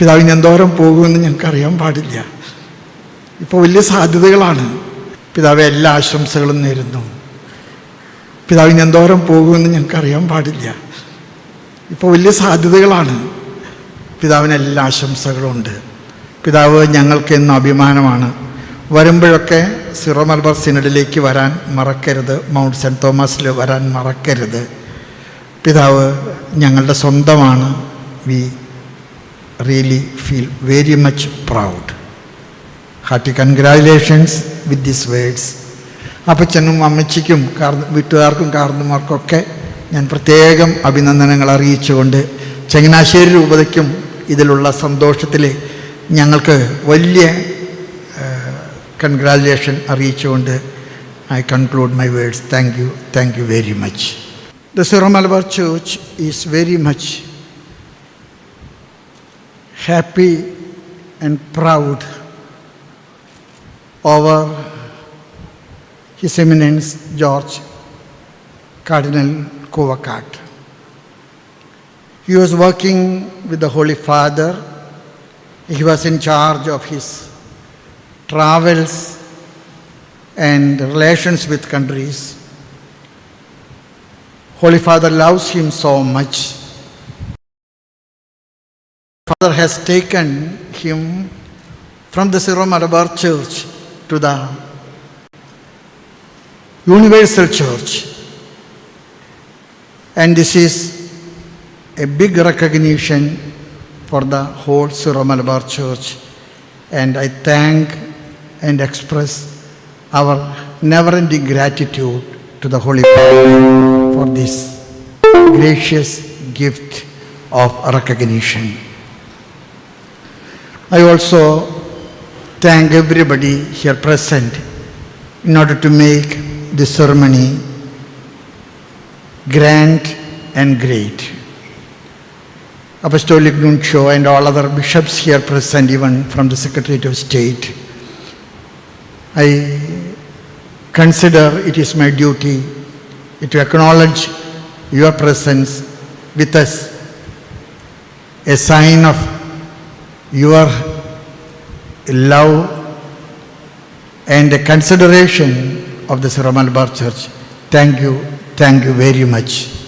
പിതാവിന് എന്തോരം പോകുമെന്ന് ഞങ്ങൾക്ക് അറിയാൻ പാടില്ല. ഇപ്പോൾ വലിയ സാധ്യതകളാണ്. പിതാവ് എല്ലാ ആശംസകളും നേരുന്നു. പിതാവിന് എന്തോരം പോകുമെന്ന് ഞങ്ങൾക്ക് അറിയാൻ പാടില്ല. ഇപ്പോൾ വലിയ സാധ്യതകളാണ്. പിതാവിന് എല്ലാ ആശംസകളും ഉണ്ട്. പിതാവ് ഞങ്ങൾക്ക് എന്നും അഭിമാനമാണ്. വരുമ്പോഴൊക്കെ സിറോ മലബാർ സിനഡിലേക്ക് വരാൻ മറക്കരുത്. മൗണ്ട് സെന്റ് തോമസിൽ വരാൻ മറക്കരുത്. പിതാവ് ഞങ്ങളുടെ സ്വന്തമാണ്. We really feel very much proud hearty congratulations with this words അപ്പച്ചനും അമ്മച്ചിക്കും കാർന്ന് വീട്ടുകാർക്കും കാർന്നുമാർക്കൊക്കെ ഞാൻ പ്രത്യേകം അഭിനന്ദനങ്ങൾ അറിയിച്ചുകൊണ്ട് ചങ്ങനാശ്ശേരി രൂപതയ്ക്കും ഇതിലുള്ള സന്തോഷത്തിൽ ഞങ്ങൾക്ക് വലിയ കൺഗ്രാജുലേഷൻ അറിയിച്ചുകൊണ്ട് I conclude my words thank you thank you very much the Syro Malabar church is very much happy and proud over His Eminence George Cardinal Kovakat. He was working with the Holy Father. He was in charge of his travels and relations with countries. Holy Father loves him so much. Father has taken him from the Syro Malabar Church to the Universal Church. And this is a big recognition for the whole Syro Malabar Church. And I thank and express our never ending gratitude to the Holy Father for this gracious gift of recognition. I also thank everybody here present in order to make this ceremony grand and great. Apostolic Nuncio and all other bishops here present, even from the Secretariat of State. I consider it is my duty to acknowledge your presence with us, a sign of your love and consideration of the Sri Church. Thank you, thank you very much.